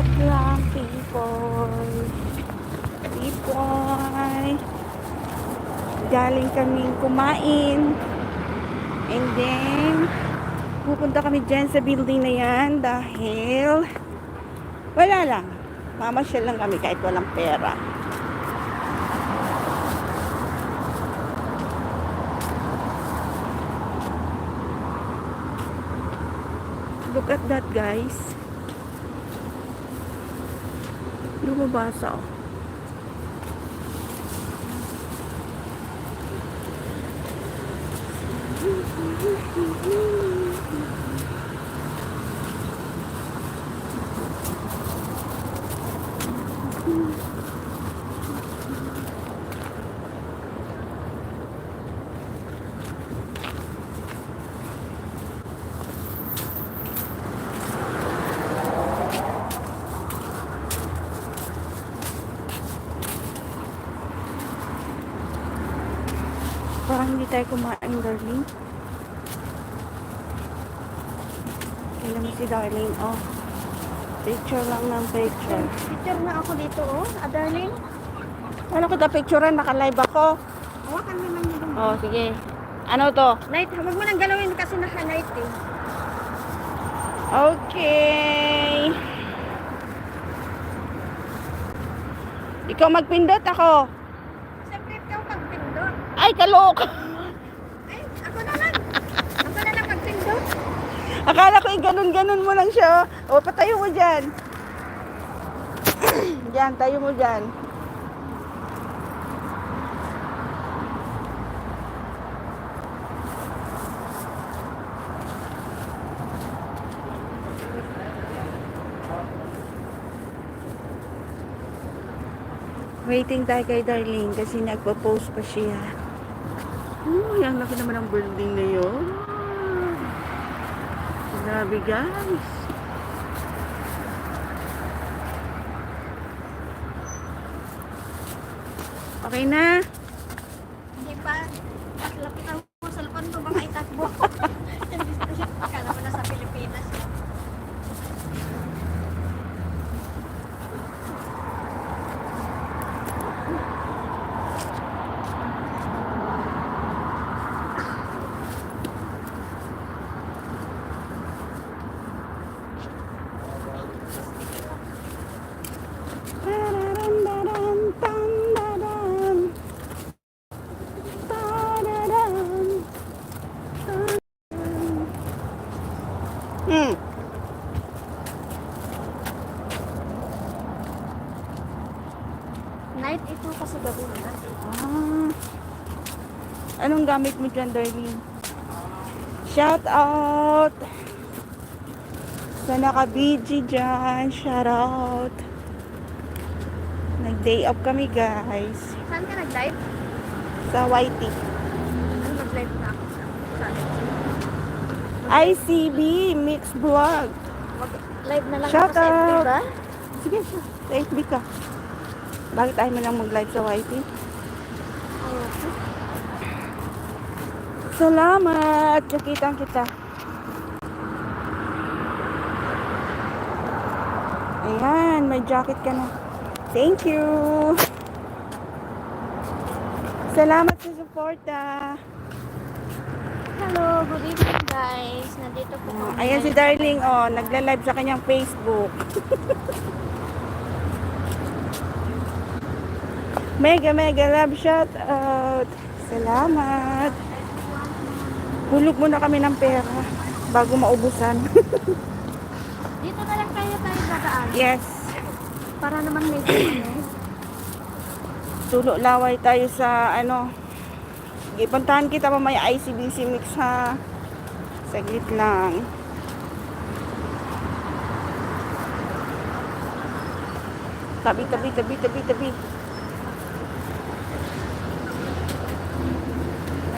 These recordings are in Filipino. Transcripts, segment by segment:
Lahat lang people. People. Galing kaming kumain. And then, pupunta kami dyan sa building na yan dahil wala lang. Mamasyal lang kami kahit walang pera. Look at that guys. Lumabasa oh. Parang hindi tayo kumain, darling. Tingnan mo si darling, oh. Picture lang ng picture. Picture na ako dito, oh. Ah, darling. Ano kita picturean? Naka-live ako. Hawakan mo lang yung Oh, sige. Ano to? Light, huwag mo nang galawin kasi naka-light eh. Okay. Ikaw magpindot ako. Ay, kalok. Ay, ako na lang. ako na lang magpindot. Akala ko eh, ganun-ganun mo lang siya. O, patayo mo dyan. Diyan, tayo mo dyan. Waiting tayo kay Darlene kasi nagpo-post pa siya. Oh, yung laki naman ang building na yun. Grabe guys. Okay na? Hindi pa. At lapit ako sa cellphone ko, baka itakbo. Akala mo na sa Pilipinas. Tararam, daram, tam, daram. Tararam, tararam. Hmm. Night ito kasi gabi na. Ah. Anong gamit mo dyan, Darlene? Shout out! Sa naka-BG dyan, shout out! Nag-day off kami, guys. Saan ka nag-live? Sa YT. Ano nag-live na ako sa saan? ICB Mix Vlog. Mag-live na lang Shout ako sa FB out. ba? Sige, siya. Sa FB ka. Bakit tayo mo lang mag-live sa YT? Salamat! Nakita kita. Ayan, may jacket ka na. Thank you! Salamat sa suporta. Hello, good evening guys. Nandito po Oh, kami. ayan si Darling, oh, nagla-live sa kanyang Facebook. mega, mega love shout out. Salamat. Hulog muna kami ng pera bago maubusan. Dito na lang kayo tayo dadaan. yes. Para naman medyo ano. Tulo laway tayo sa ano. Sige, puntahan kita mamaya ICBC mix ha. Saglit lang. Tabi, tabi, tabi, tabi, tabi.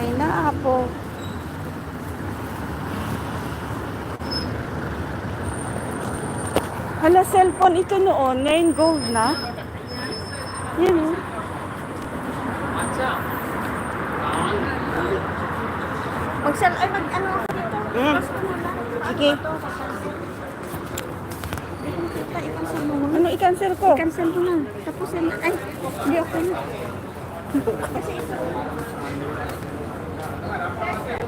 Ay na po. Hala, cellphone ito noon. Ngayon gold na. Yan oh. Mag-sell, ay mag-ano ako dito. Mm. Ko lang. Sige. Mga I-cancel ko. cancel mo na. Tapos. Ay, hindi okay na. Kasi ito. parar para lá.